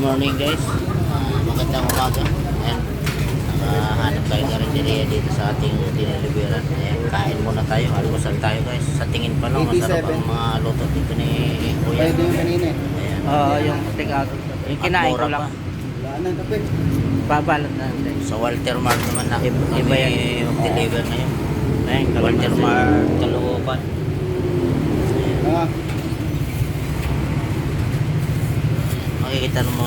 morning guys. Ah, magandang umaga. Ayan. Nakahanap tayo ng rinderia dito sa ating diniliberan. Ayan, kain muna tayo. Almusal tayo guys. Sa tingin pa lang, masarap 87. ang mga luto dito ni Kuya. Pwede yung kanina eh. Ayan. Oo, yung take out. Yung kinain ko lang. Wala nang kape. Babalot na natin. Sa Walter Mart naman na. Iba- yan. mag-deliver ngayon. Ayun, Walter kalamansi. Mart, Caloocan. Ah, Makikita mo,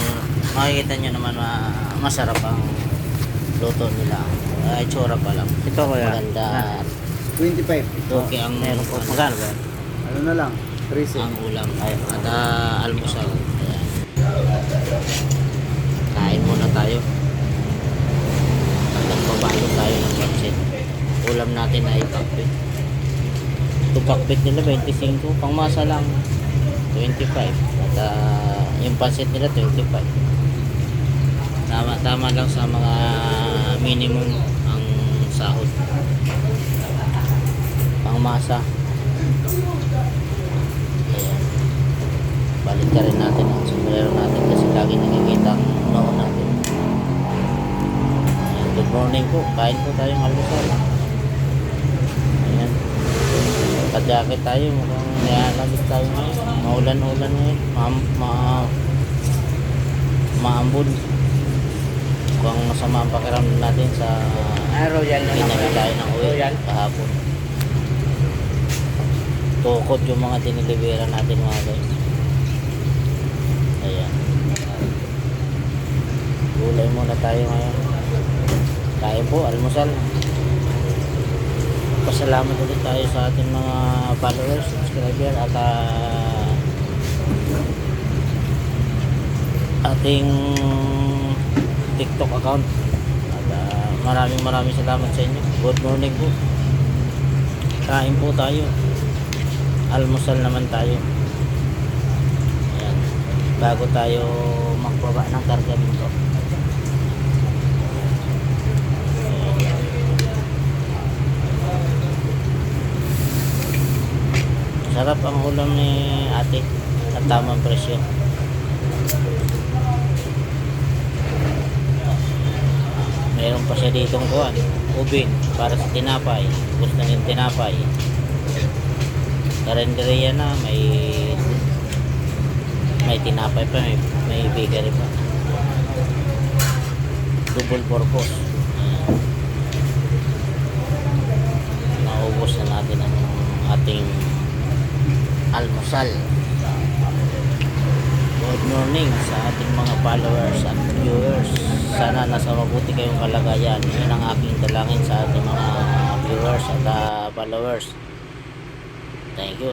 makikita nyo naman ma- masarap ang luto nila. Ay, tsura pa lang. Ito ko yan. Maganda. 25. Toke ang Meron po. Magkano ba? Ano na lang? 13. ang ulam ay at ah, almusal. Ayan. Kain muna tayo. At nagpabalo tayo ng pansit. Ulam natin ay pakpit. Ito pakpit nila 25, pangmasa lang 25. At ah, yung pansit nila 25. Tama, tama lang sa mga minimum ang sahod. Pangmasa. Ayan. Balik ka rin natin ang sombrero natin kasi lagi nakikita ang noo natin. Ayan. Good morning po. Kain po tayong almusal. Ayan. Kajakit tayo. Mukhang nilalabit tayo ngayon. Maulan-ulan ngayon. Ma ma maambon. Mukhang masama ang pakiramdam natin sa Ah, royal na. Pinali tayo ng uwi Royal. kahapon. Tukot yung mga dinilibera natin mga guys. Ayan. Gulay muna tayo ngayon. Kain po, almusal. Pasalamat ulit tayo sa ating mga followers, subscriber at ah, ating TikTok account. At ah, maraming maraming salamat sa inyo. Good morning po. Kain po tayo. Almusal naman tayo. Ayan. Bago tayo magbaba ng karga dito. Sarap ang ulam ni ate at tamang presyo. Meron pa siya ditong kuhan. Ubin para sa tinapay. Gusto ng tinapay. Karinderya na may may tinapay pa, may, may bakery pa. Double purpose. Naubos na natin ang ating almusal. Good morning sa ating mga followers at viewers. Sana nasa mabuti kayong kalagayan. Yan ang aking dalangin sa ating mga viewers at ah, followers. Thank you.